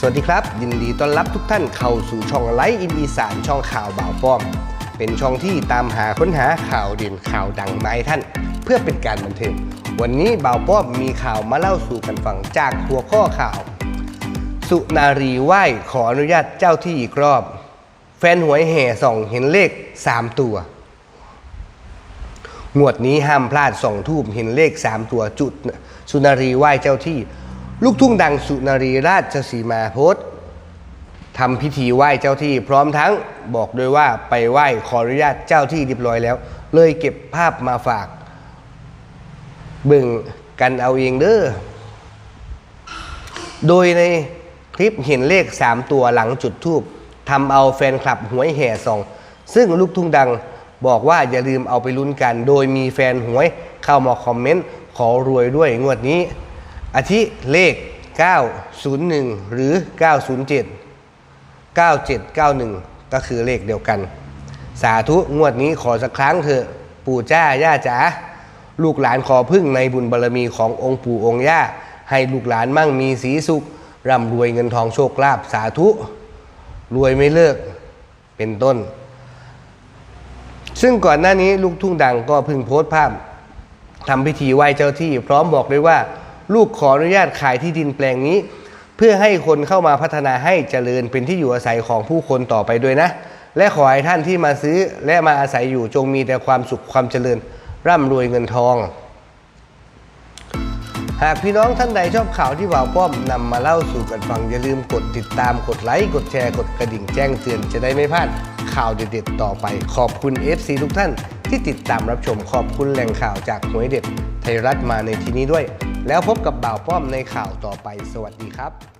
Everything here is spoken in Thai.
สวัสดีครับ ยินดีต้อนรับทุกท่านเข้าสู่ช่องไลฟ์อินอีสานช่องข่าวบ่าวป้อม เป็นช่องที่ตามหาค้นหาข่าวเด่นข่าวดังมาให้ท่าน เพื่อเป็นการบันเทิงวันนี้บ่าวป้อมมีข่าวมาเล่าสู่กันฟังจากหัวข้อข่าว สุนารีไหว้ขออนุญาตเจ้าที่อีกรอบ แฟนหวยแห่ส่องเห็นเลข 3 ตัวงวดนี้ห้ามพลาดส่องทูบเห็นเลข 3 ตัวจุด สุนารีไหว้เจ้าที่ ลูกทุ่งดังสุนารีราชสีมาโพสทำพิธีไหว้เจ้าที่ พร้อมทั้งบอกด้วยว่าไปไหว้ขออนุญาตเจ้าที่เรียบร้อยแล้ว เลยเก็บภาพมาฝาก เบิ่งกันเอาเองเด้อโดยในคลิปเห็นเลข 3 ตัวหลังจุดทูบทำเอาแฟนคลับหวยแห่ส่อง ซึ่งลูกทุ่งดังบอกว่าอย่าลืมเอาไปลุ้นกัน โดยมีแฟนหวยเข้ามาคอมเมนต์ขอรวยด้วยงวดนี้ อาทิเลข 901 หรือ 907 9791 ก็คือเลขเดียวกัน สาธุงวดนี้ขอสักครั้งเถอะปู่จ้าย่าจ๋าลูกหลานขอพึ่งในบุญบารรมีขององค์ปู่องค์ย่า ให้ลูกหลานมั่งมีสีสุขร่ำรวยเงินทองโชคลาภสาธุ รวยไม่เลิกเป็นต้น ซึ่งก่อนหน้านี้ลูกทุ่งดังก็พิ่งโพสต์ภาพทำพิธีไหว้เจ้าที่ พร้อมบอกด้วยว่า ลูกขออนุญาตขายที่ดินแปลงนี้ เพื่อให้คนเข้ามาพัฒนาให้เจริญเป็นที่อยู่อาศัยของผู้คนต่อไปด้วยนะ และขอให้ท่านที่มาซื้อและมาอาศัยอยู่จงมีแต่ความสุขความเจริญ ร่ำรวยเงินทอง หากพี่น้องท่านใดชอบข่าวที่บ่าวป้อมนำมาเล่าสู่กันฟังอย่าลืมกดติดตามกดไลค์กดแชร์กดกระดิ่งแจ้งเตือนจะได้ไม่พลาดข่าวเด็ดๆ ต่อไปขอบคุณ FC ทุกท่านที่ติดตามรับชมขอบคุณแหล่งข่าวจากหวยเด็ดไทยรัฐมาในที่นี้ด้วย แล้วพบกับบ่าวป้อมในข่าวต่อไป สวัสดีครับ